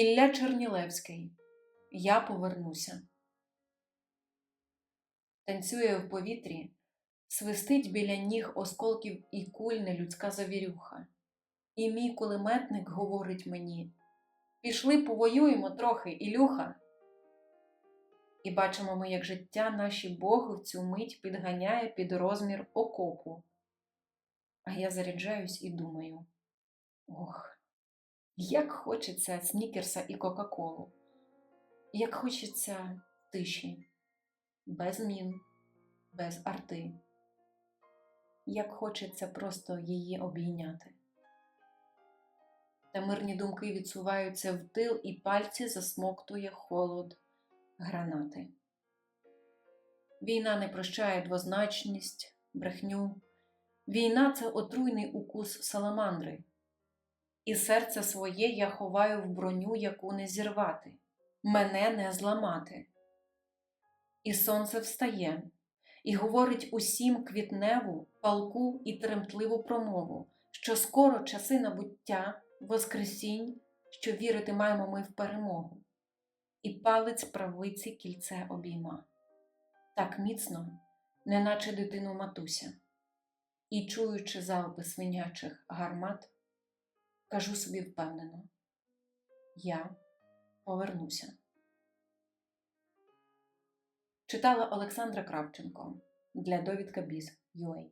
Ілля Чернілевський. Я повернуся. Танцює в повітрі, свистить біля ніг осколків і куль нелюдська завірюха. І мій кулеметник говорить мені: Пішли повоюємо трохи, Ілюха. І бачимо ми, як життя наші Богу в цю мить підганяє під розмір окопу. А я заряджаюсь і думаю: ох, як хочеться снікерса і Кока-Колу, як хочеться тиші, без змін, без арти, як хочеться просто її обійняти. Та мирні думки відсуваються в тил, і пальці засмоктує холод гранати. Війна не прощає двозначність, брехню. Війна це отруйний укус саламандри. І серце своє я ховаю в броню, яку не зірвати, мене не зламати. І сонце встає і говорить усім квітневу, палку і тремтливу промову, що скоро часи набуття, воскресінь, що вірити маємо ми в перемогу, і палець правиці кільце обійма, так міцно, неначе дитину матуся, і, чуючи залпи свинячих гармат, кажу собі впевнено: я повернуся. Читала Олександра Кравченко для довідка Біз.UA